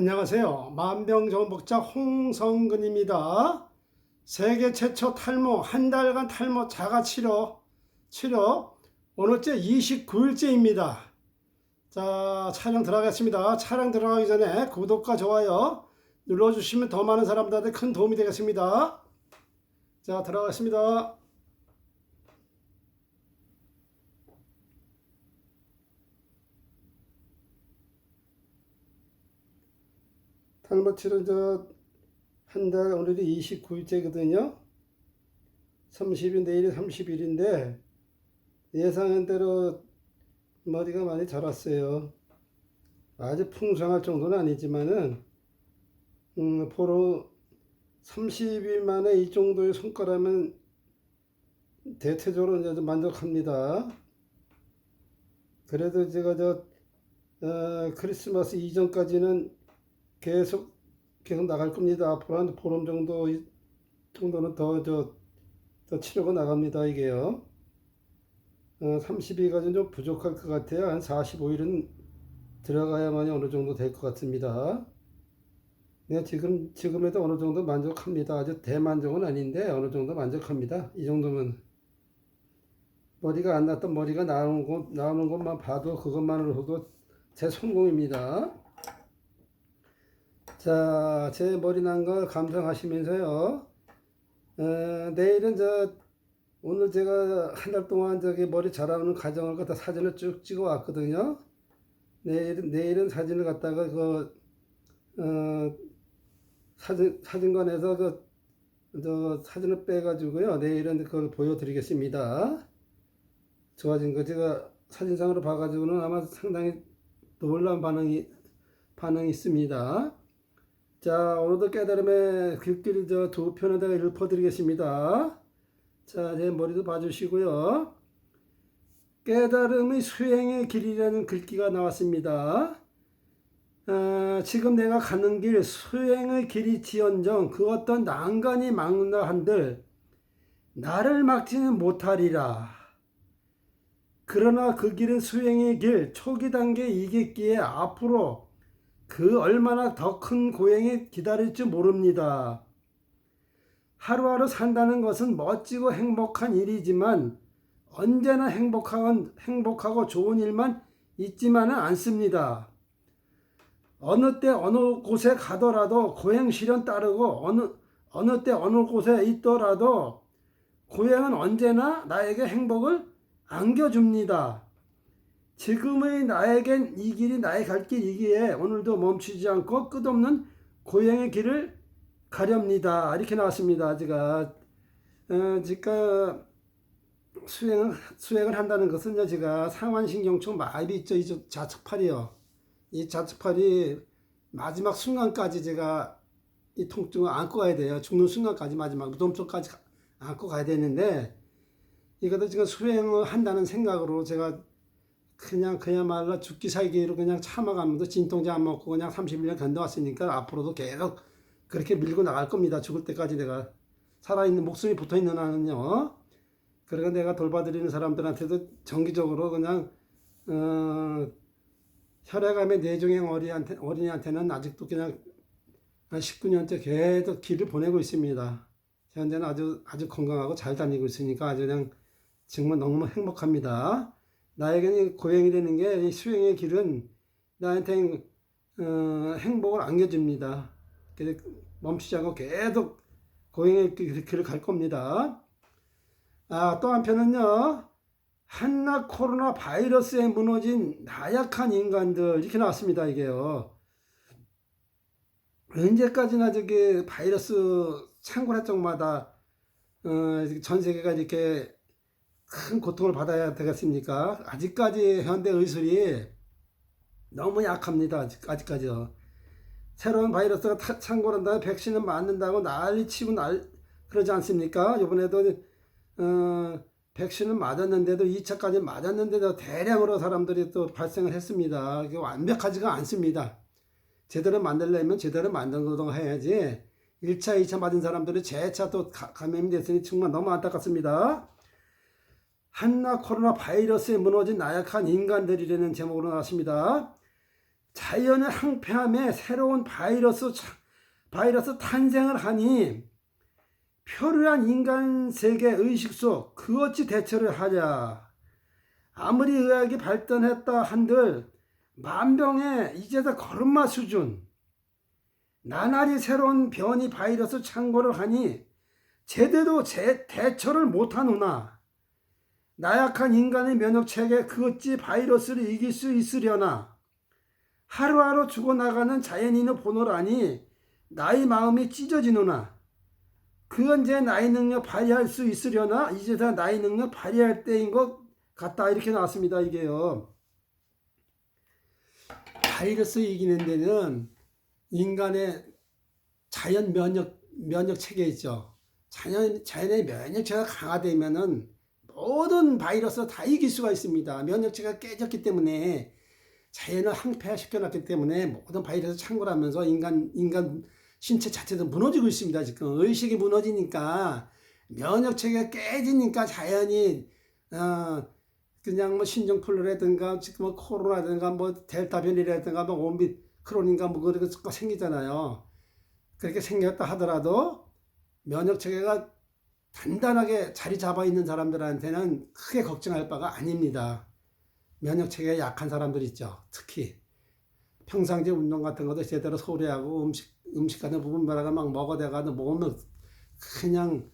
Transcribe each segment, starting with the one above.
안녕하세요. 만병정복자 홍성근입니다. 세계 최초 탈모 한 달간 탈모 자가 치료 치료 오늘째 29일째입니다. 자 촬영 들어가겠습니다. 촬영 들어가기 전에 구독과 좋아요 눌러주시면 더 많은 사람들한테 큰 도움이 되겠습니다. 자 들어가겠습니다. 치료 저한 달 오늘이 29일째거든요. 30일 내일이 30일인데 예상한 대로 머리가 많이 자랐어요. 아주 풍성할 정도는 아니지만은 음, 포로 30일 만에 이 정도의 성과라면 대체적으로 이제 좀 만족합니다. 그래도 제가 저 어, 크리스마스 이전까지는 계속 계속 나갈 겁니다. 앞으로 한 보름 정도 이 정도는 더저 더 치료가 나갑니다. 이게요. 어, 30일까지는 좀 부족할 것 같아요. 한 45일은 들어가야만이 어느 정도 될 것 같습니다. 네, 지금 지금에도 어느 정도 만족합니다. 아주 대만족은 아닌데 어느 정도 만족합니다. 이 정도면 머리가 안 났던 머리가 나오는 것 나오는 것만 봐도 그것만으로도 제 성공입니다. 자, 제 머리 난 거 감상하시면서요. 어, 내일은 저 오늘 제가 한 달 동안 저기 머리 자라오는 과정을 갖다 사진을 쭉 찍어 왔거든요. 내일은 내일은 사진을 갖다가 그 어, 사진 사진관에서 그 저 사진을 빼가지고요. 내일은 그걸 보여드리겠습니다. 좋아진 거 제가 사진상으로 봐가지고는 아마 상당히 놀라운 반응이 반응이 있습니다. 자, 오늘도 깨달음의 글귀를 저두 편에다가 읊어드리겠습니다. 자, 제 머리도 봐주시고요. 깨달음의 수행의 길이라는 글귀가 나왔습니다. 어, 지금 내가 가는 길 수행의 길이 지연정 그 어떤 난간이 막나 한들 나를 막지는 못하리라. 그러나 그 길은 수행의 길 초기 단계 이겠기에 앞으로 그 얼마나 더 큰 고행이 기다릴지 모릅니다. 하루하루 산다는 것은 멋지고 행복한 일이지만 언제나 행복한, 행복하고 좋은 일만 있지만은 않습니다. 어느 때 어느 곳에 가더라도 고행 실현 따르고 어느 어느 때 어느 곳에 있더라도 고행은 언제나 나에게 행복을 안겨줍니다. 지금의 나에겐 이 길이 나의 갈 길이기에 오늘도 멈추지 않고 끝없는 고행의 길을 가렵니다. 이렇게 나왔습니다. 제가 어, 제가 수행을 수행을 한다는 것은 제가 상완신경총 마비 있죠, 이 좌측팔이요. 이 좌측팔이 마지막 순간까지 제가 이 통증을 안고 가야 돼요. 죽는 순간까지 마지막 무덤쪽까지 안고 가야 되는데 이것도 지금 수행을 한다는 생각으로 제가 그냥 그야말로 죽기 살기로 그냥 참아가면서 진통제 안 먹고 그냥 31년 견뎌왔으니까 앞으로도 계속 그렇게 밀고 나갈 겁니다. 죽을 때까지 내가 살아있는 목숨이 붙어 있는 한은요. 그러니까 내가 돌봐드리는 사람들한테도 정기적으로 그냥 어, 혈액암의 뇌종양 어린이한테, 어린이한테는 아직도 그냥 한 19년째 계속 길을 보내고 있습니다. 현재는 아주 아주 건강하고 잘 다니고 있으니까 아주 그냥 정말 너무 행복합니다. 나에게는 고행이 되는 게이 수행의 길은 나한테 어, 행복을 안겨줍니다. 멈추지 않고 계속 고행의 길을 갈 겁니다. 아, 또 한편은요, 한나 코로나 바이러스에 무너진 나약한 인간들, 이렇게 나왔습니다, 이게요. 언제까지나 저기 바이러스 창궐할 적마다, 어, 전 세계가 이렇게 큰 고통을 받아야 되겠습니까? 아직까지 현대 의술이 너무 약합니다. 아직, 까지요 새로운 바이러스가 창궐한다, 백신을 맞는다고 난리 치고 날, 그러지 않습니까? 이번에도, 어, 백신을 맞았는데도 2차까지 맞았는데도 대량으로 사람들이 또 발생을 했습니다. 이게 완벽하지가 않습니다. 제대로 만들려면 제대로 만든 거동 해야지. 1차, 2차 맞은 사람들이 재차 또 감염이 됐으니 정말 너무 안타깝습니다. 한나 코로나 바이러스에 무너진 나약한 인간들이라는 제목으로 나왔습니다. 자연의 항폐함에 새로운 바이러스 차- 바이러스 탄생을 하니 표류한 인간 세계 의식 속 그어찌 대처를 하냐 아무리 의학이 발전했다 한들 만병의 이제다 걸음마 수준. 나날이 새로운 변이 바이러스 창고를 하니 제대로 제 대처를 못하노나 나약한 인간의 면역체계 그어찌 바이러스를 이길 수 있으려나? 하루하루 죽어나가는 자연인의 본호라니 나의 마음이 찢어지노나? 그 언제 나의 능력 발휘할 수 있으려나? 이제 다 나의 능력 발휘할 때인 것 같다. 이렇게 나왔습니다 이게요. 바이러스 이기는 데는 인간의 자연 면역 면역 체계 있죠. 자연 자연의 면역 체계가 강화되면은 모든 바이러스 다 이길 수가 있습니다 면역 체계가 깨졌기 때문에 자연을 항폐화시켜놨기 때문에 모든 바이러스 창궐하면서 인간 인간 신체 자체도 무너지고 있습니다. 지금 의식이 무너지니까 면역 체계가 깨지니까 자연이 어 그냥 뭐 신종플루라든가 지금 뭐 코로나든가 뭐 델타 변이라든가 뭐 오미크론인가 뭐 그런 거 생기잖아요. 그렇게 생겼다 하더라도 면역 체계가 단단하게 자리 잡아 있는 사람들한테는 크게 걱정할 바가 아닙니다. 면역 체계가 약한 사람들 있죠. 특히 평상시 운동 같은 것도 제대로 소리하고 음식 음식 같은 부분 말아가 막 먹어대가도 몸은 그냥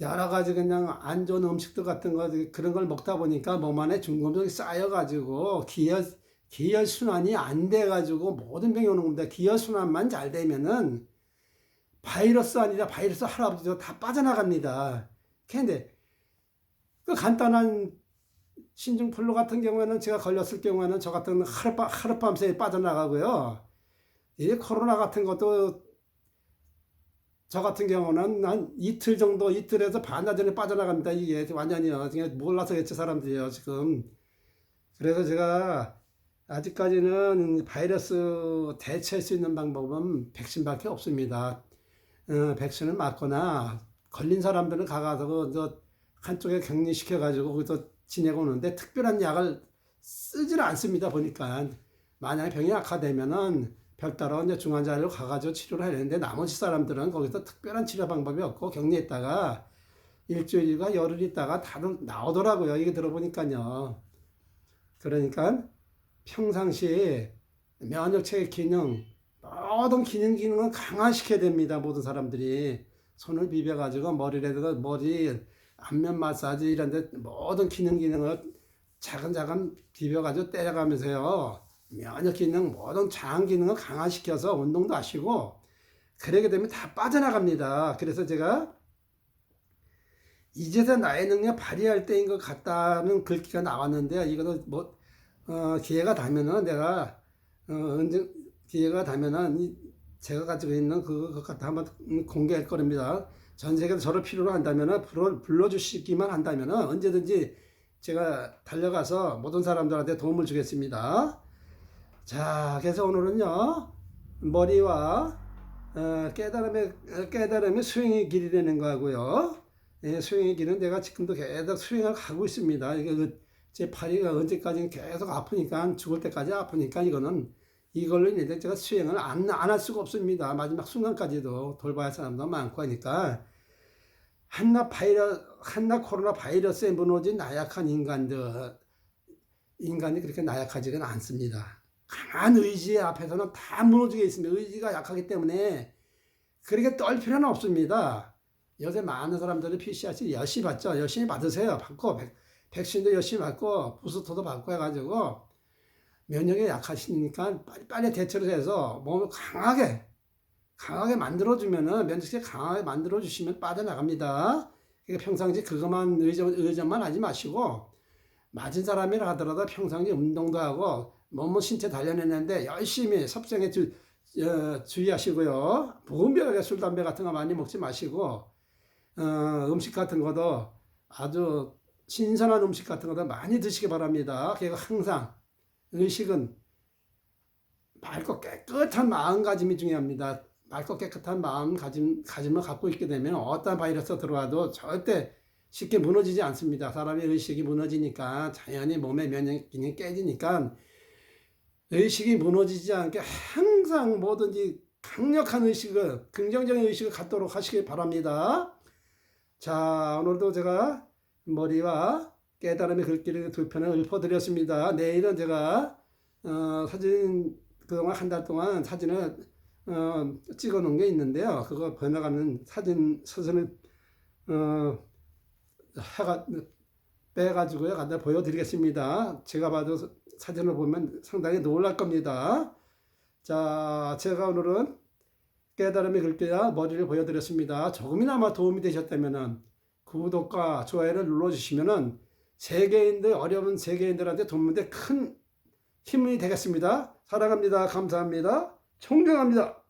여러 가지 그냥 안 좋은 음식들 같은 거 그런 걸 먹다 보니까 몸 안에 중금속이 쌓여가지고 기혈 기혈 순환이 안 돼가지고 모든 병이 오는 겁니다. 기혈 순환만 잘 되면은 바이러스 아니라 바이러스 할아버지도 다 빠져나갑니다. 근데 그 간단한 신종플루 같은 경우에는 제가 걸렸을 경우에는 저 같은 하룻밤, 하룻밤 새에 빠져나가고요. 이 코로나 같은 것도 저 같은 경우는 한 이틀 정도, 이틀에서 반나절에 빠져나갑니다. 이게 완전히요. 몰라서 그랬지, 사람들이요, 지금. 그래서 제가 아직까지는 바이러스 대체할 수 있는 방법은 백신밖에 없습니다. 어, 백신을 맞거나 걸린 사람들은 가가서 그 한쪽에 격리시켜 가지고 거기서 지내고 오는데 특별한 약을 쓰지를 않습니다. 보니까 만약에 병이 악화되면은 별도로 이제 중환자로 가가지고 치료를 해야 되는데 나머지 사람들은 거기서 특별한 치료 방법이 없고 격리했다가 일주일과 열흘 있다가 다들 나오더라고요. 이게 들어보니까요. 그러니까 평상시에 면역체계 기능 모든 기능 기능을 강화시켜야 됩니다. 모든 사람들이 손을 비벼 가지고 머리라든가 머리 안면 마사지 이런 데 모든 기능 기능을 차근차근 비벼 가지고 때려가면서요. 면역 기능 모든 장 기능을 강화시켜서 운동도 하시고 그러게 되면 다 빠져나갑니다. 그래서 제가 이제서 나의 능력 발휘할 때인 것 같다는 글귀가 나왔는데 이거는 뭐 어, 기회가 되면은 내가 어, 언제 기회가 되면은 이 제가 가지고 있는 그것 갖다 한번 공개할 겁니다. 전 세계에서 저를 필요로 한다면은 불러, 불러 주시기만 한다면은 언제든지 제가 달려가서 모든 사람들한테 도움을 주겠습니다. 자, 그래서 오늘은요 머리와 어, 깨달음의 깨달음의 수행의 길이 되는 거고요. 예, 수행의 길은 내가 지금도 계속 수행을 가고 있습니다. 이게 그, 제 팔이가 언제까지 계속 아프니까 죽을 때까지 아프니까 이거는 이걸로 인해 제가 수행을 안 안 할 수가 없습니다. 마지막 순간까지도 돌봐야 할 사람도 많고 하니까 한나 바이러 한나 코로나 바이러스에 무너진 나약한 인간들 인간이 그렇게 나약하지는 않습니다. 강한 의지 앞에서는 다 무너지게 있습니다. 의지가 약하기 때문에 그렇게 떨 필요는 없습니다. 요새 많은 사람들이 PCRC 열심히 받죠. 열심히 받으세요. 받고 백, 백신도 열심히 받고 부스터도 받고 해가지고 면역이 약하시니까 빨리빨리 대처를 해서 몸을 강하게 강하게 만들어주면은 면역체 강하게 만들어주시면 빠져나갑니다. 그러니까 평상시 그것만 의존, 의존만 하지 마시고 맞은 사람이라 하더라도 평상시 운동도 하고 몸을 신체 단련했는데 열심히 섭생에 주, 어, 주의하시고요. 무분별하게 술, 담배 같은 거 많이 먹지 마시고 어, 음식 같은 것도 아주 신선한 음식 같은 것도 많이 드시기 바랍니다. 그리고 항상 의식은 맑고 깨끗한 마음가짐이 중요합니다. 맑고 깨끗한 마음가짐 가짐을 갖고 있게 되면 어떤 바이러스 들어와도 절대 쉽게 무너지지 않습니다. 사람의 의식이 무너지니까 자연히 몸의 면역 기능이 깨지니까 의식이 무너지지 않게 항상 뭐든지 강력한 의식을 긍정적인 의식을 갖도록 하시길 바랍니다. 자 오늘도 제가 머리와 깨달음의 글귀를 두 편을 읊어드렸습니다. 내일은 제가 어, 사진 그동안 한 달 동안 사진을 어, 찍어 놓은 게 있는데요. 그거 번역하는 사진 서선을 어, 해가 빼가지고요. 갖다 보여드리겠습니다. 제가 봐도 사진을 보면 상당히 놀랄 겁니다. 자, 제가 오늘은 깨달음의 글귀와 머리를 보여드렸습니다. 조금이나마 도움이 되셨다면 구독과 좋아요를 눌러주시면 세계인들, 어려운 세계인들한테 돕는데 큰 힘이 되겠습니다. 사랑합니다. 감사합니다. 존경합니다.